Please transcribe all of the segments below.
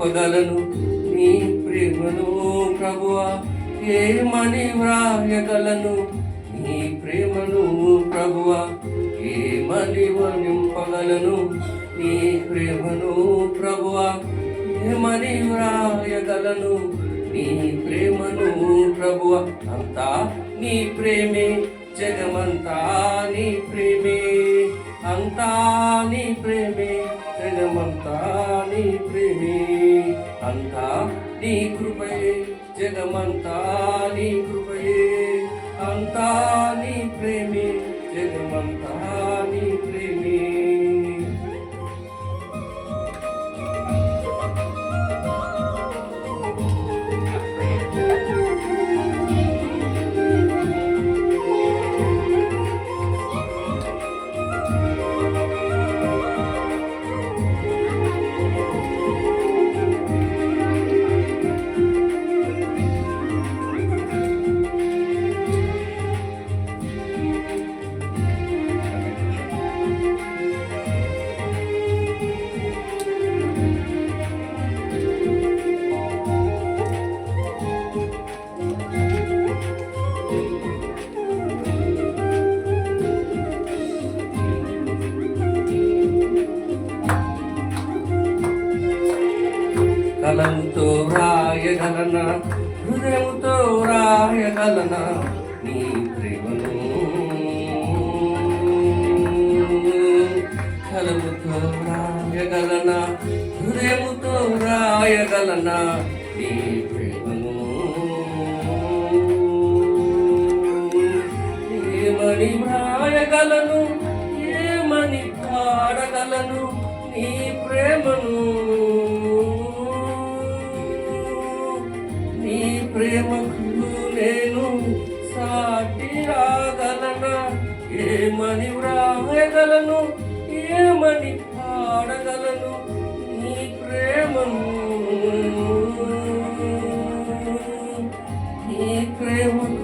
పగలను నీ ప్రేమను ప్రభువా ఏమని వ్రాయగలను? నీ ప్రేమను ప్రభువా ఏమని నింపగలను నీ ప్రేమను ప్రభువా ఏమని వ్రాయగలను? నీ ప్రేమను ప్రభువ అంతా నీ ప్రేమే జగమంతా నీ ప్రేమే అంతా నీ ప్రేమే. నీ కృపయే జగమంతా నీ కృపయే కలంతో రాయగలన హృదయంతో రాయగలన నీ ప్రేమను. కలముతో రాయగలన హృదయముతో రాయగలన నీ ప్రేమను. ఏమని వ్రాయగలను ఏమని పాడగలను నీ ప్రేమను. ప్రేమకు నేను సాటి రాగలనా ఏమని వ్రాయగలను? ఏమని పాడగలను? నీ ప్రేమను. నీ ప్రేమకు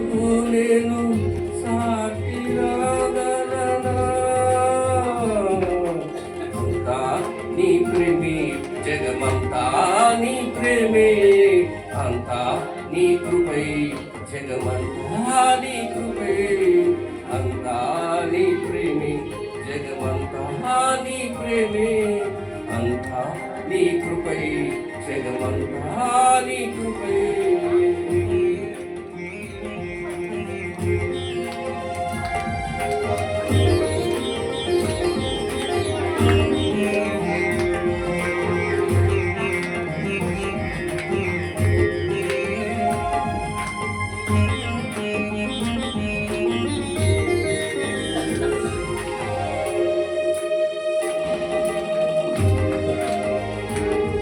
జగమంతా నీ కృపై అంతా నీ ప్రేమే జగమంతా నీ ప్రేమే అంతా నీ కృపై జగమంతా నీ కృపై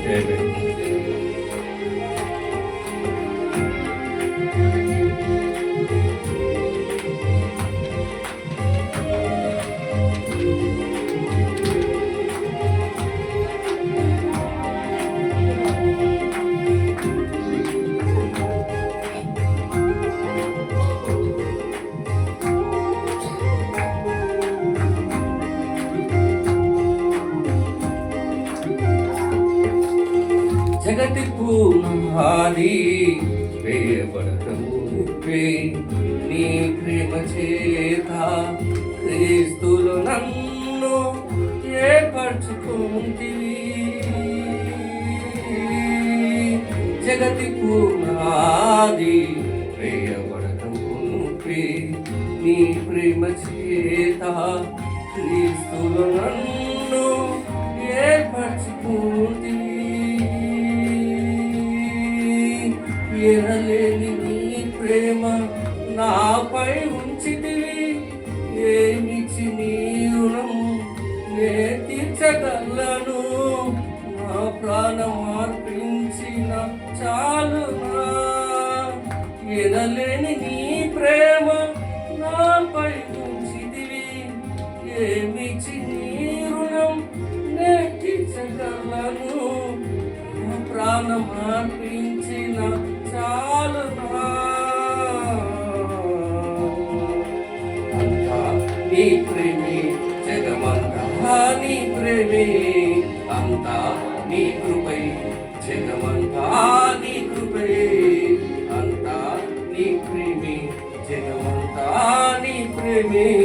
జగతి వేయబడటము నీ ప్రేమ చేత క్రీస్తులు నన్ను ఏర్పరచుకుంటివి జగతి పూనాది వేయబడటము నీ ప్రేమ చేత క్రీస్తులు నన్ను ఏర్పరచుకుంటివి ఎనలేని తీర్చగలను నా ప్రాణం అర్పించిన చాలు ఎనలేని నీ ప్రేమ నాపై ఉంచితివి. ఏమిచ్చి నీ రుణం నెట్టించగలను నా ప్రాణం అర్పించిన కృపే అంతా నీ కృపై జగమంతా నీ కృపే. అంతా నీ ప్రేమే జగమంతా నీ ప్రేమే.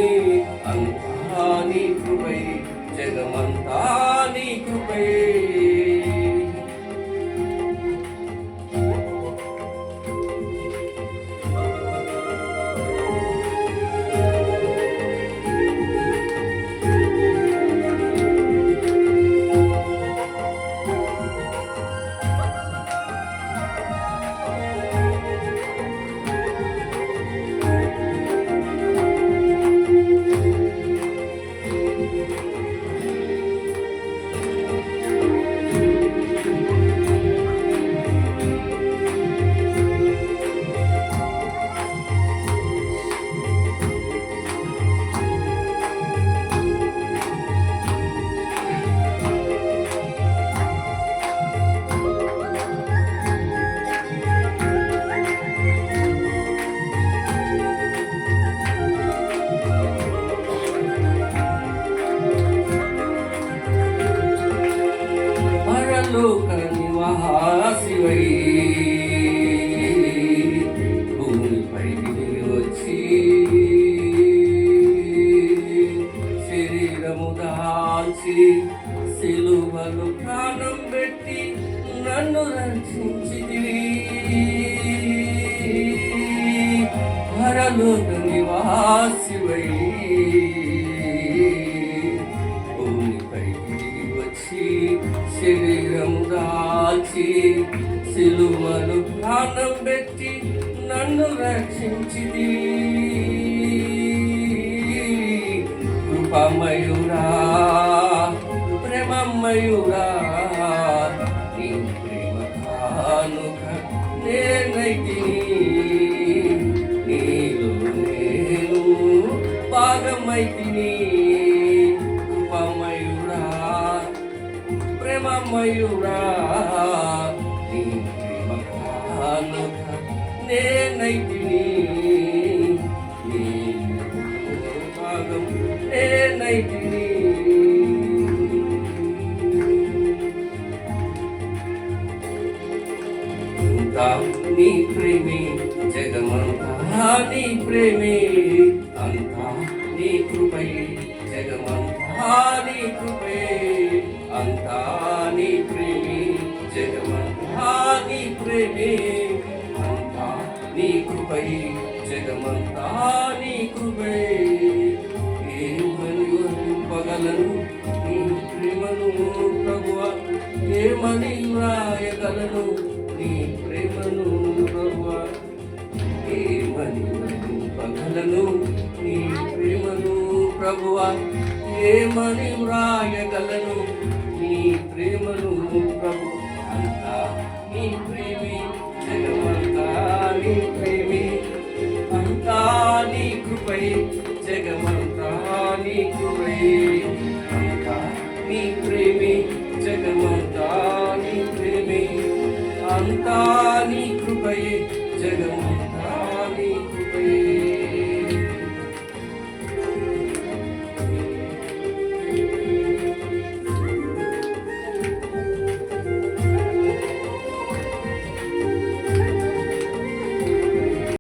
ప్రాణం పెట్టి నన్ను రక్షించిదివి పరలోక నివాసివై భూమిపైకి వచ్చి శరీరం దాల్చి సిలువలు ప్రాణం పెట్టి నన్ను రక్షించిది కృపమయురా ప్రేమమయురా నేనైతిని నీలో నేను భాగమైతిని. నీ ప్రేమే అంతా నీ కృపై జగమంతా నీ కృపే. అంతా నీ ప్రేమే జగమంతా నీ ప్రేమే. అంతా నీ కృపై జగమంతా నీ కృపే. ఏమని వర్ణింపగలను నీ ప్రేమను ప్రభువ ఏమని వ్రాయగలను నీ ప్రేమను బంధనను నీ ప్రేమను ప్రభువ ఏమని వ్రాయగలను? నీ ప్రేమను ప్రభు అంతా నీ ప్రేమి జగమంతా నీ ప్రేమి. అంతా నీ కృపై జగమంతా నీ కృపై అంతా నీ ప్రేమి జగమంతా నీ ప్రేమి. అంతా నీ కృపై జగమంతా